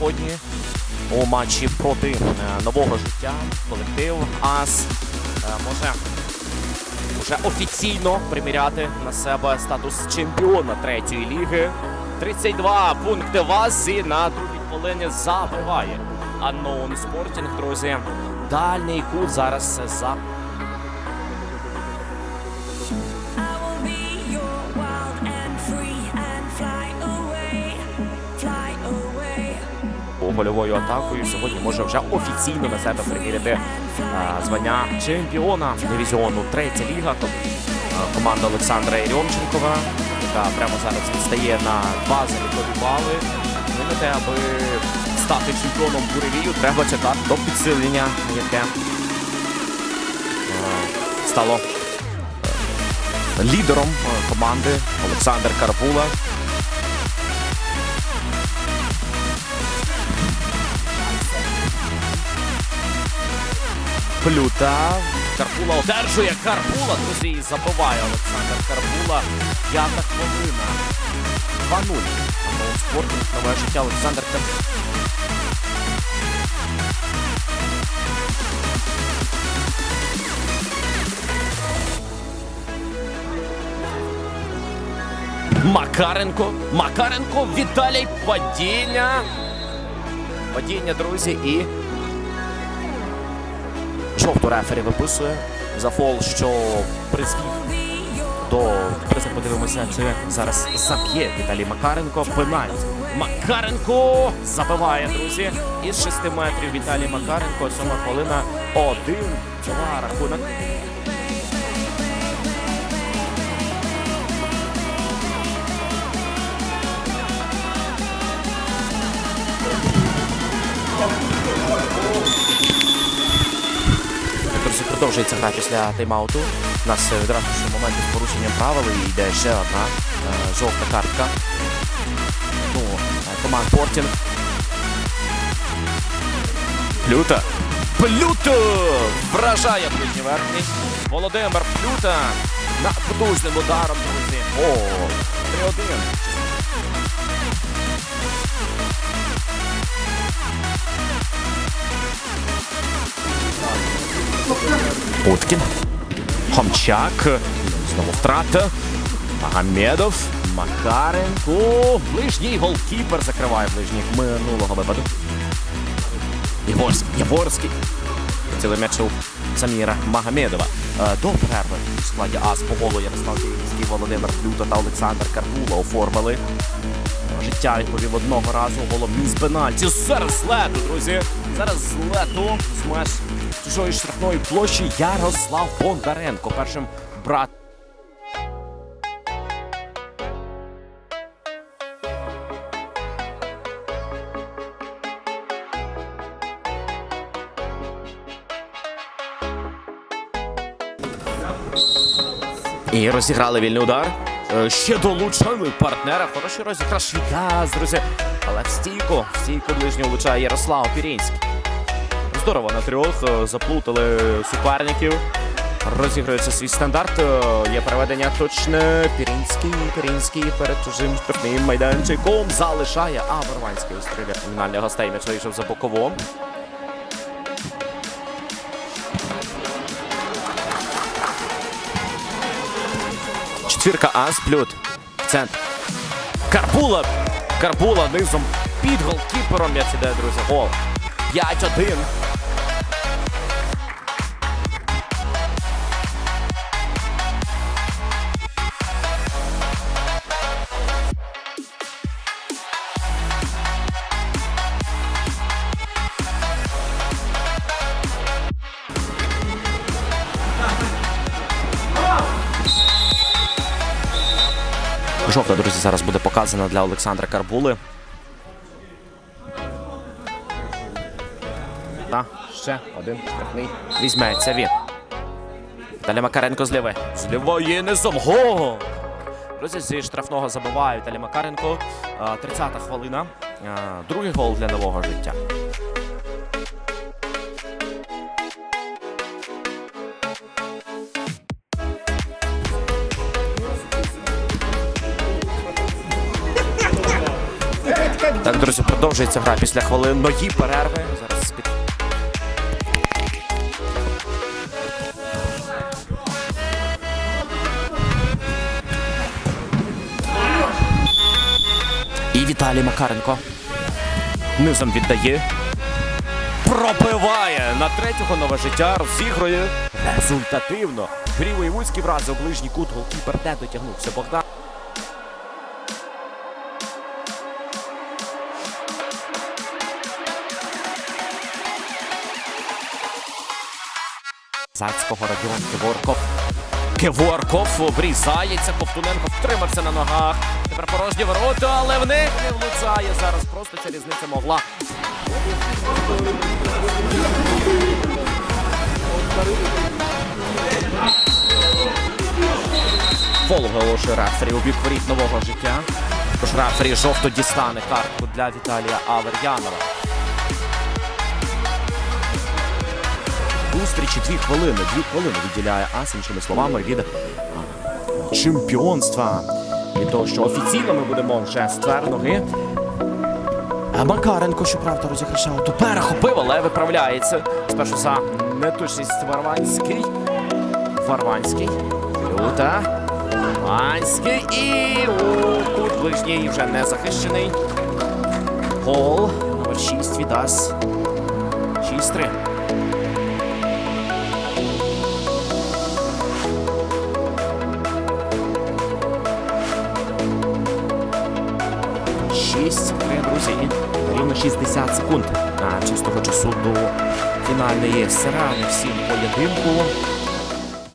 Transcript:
сьогодні у матчі проти е, нового життя. Колектив АС е, може вже офіційно приміряти на себе статус чемпіона третьої ліги. 32 пункти ВАЗ і на другій хвилині забиває. Unknown Sporting, друзі. Дальній кут зараз за гольовою атакою. Сьогодні може вже офіційно на себе приміряти звання чемпіона дивізіону третя ліга. Тобто команда Олександра Єрьомченкова, яка прямо зараз відстає на два залікові бали. Ну, на те, аби стати чемпіоном буревію, треба чекати до підсилення, яке стало лідером команди Олександр Карпула. Плюта. Карпула одержує Карпула, друзі, і забиває Олександр Карпула. П'ята хвилина. 2-0. Ану, спортинг нове життя Олександр Карпула. Макаренко. Макаренко, Віталій падіння. Падіння, друзі, і Жовту рефері виписує за фол, що призвів до Зараз подивимося, чи зараз заб'є Віталій Макаренко. Пенальт. Макаренко забиває, друзі. Із 6 метрів Віталій Макаренко. Сьома хвилина. Один. Два рахунок. Продовжується гра після тайм-ауту. У нас е, відразу ж моменти з порушенням правил і йде ще одна е, жовта картка. Ну, е, команд Портінг. Плюта. Плюта! Вражає ближній верхній. Володимир Плюта. Над потужним ударом, друзі. О, 3-1. Уткін. Хомчак. Знову втрата. Магомедов. Макаренко. Ближній голкіпер закриває ближніх минулого випаду. Єворський. Єворський. Цілий м'яч у Саміра Магомедова. Е, До перерви у складі АС Поголу Ярослав Дівський, Володимир Плюта та Олександр Карпула оформили. Життя відповів одного разу головні з пенальті. Зараз з лету, друзі. Зараз з лету з меж чужої штрафної площі Ярослав Бондаренко. Першим брат. І розіграли вільний удар. Е, Ще долучили партнера. Хороший розіграш Швітаз, друзі. Але в стійку, в стійку ближнього влучає Ярослав Пірінський. Здорово на трьох. е, Заплутали суперників. Розігрується свій стандарт. е, Є переведення точне. Пірінський, Пірінський перед чужим штрафним майданчиком залишає. А Барванський остріляє кримінальних гостей. М'яч вийшов за боковом. Четвірка Асплют. Центр. Карпула. Карпула низом під голкіпером. М'яч іде, друзі. Гол. 5-1. Жовта, друзі, зараз буде показана для Олександра Карбули. Та, ще один штрафний. Візьметься він. Віталій Макаренко з ліви. З лівої низом. Го! Друзі, зі штрафного забиває Віталій Макаренко. А, 30-та хвилина. Другий гол для нового життя. Друзі, продовжується гра після хвилинної перерви. Зараз під... І Віталій Макаренко. Низом віддає. Пробиває на третього нове життя, розігрує результативно. Грій Воєвудський вразив ближній кут, голкіпер не дотягнувся Богдан. Зацького Радіон Киворков. Киворков обрізається, Ковтуненко втримався на ногах. Тепер порожні ворота, але в них не влучає. Зараз просто ця різниця могла. Фол оголошує рефері у бік воріт нового життя. Тож рефері жовто дістане картку для Віталія Авер'янова. Зустрічі дві хвилини. Дві хвилини відділяє ас іншими словами від чемпіонства. Від того, що офіційно ми будемо вже з ноги. А Макаренко, щоправда, розіграшав, то перехопив, але виправляється. Спершу за неточність Варванський. Варванський. Люта. Варванський і у кут ближній вже не захищений. Гол. Номер 6 Відас. 6-3. Шість три, друзі, рівно 60 секунд. А чистого часу до фінальної сирани всім поєдинку.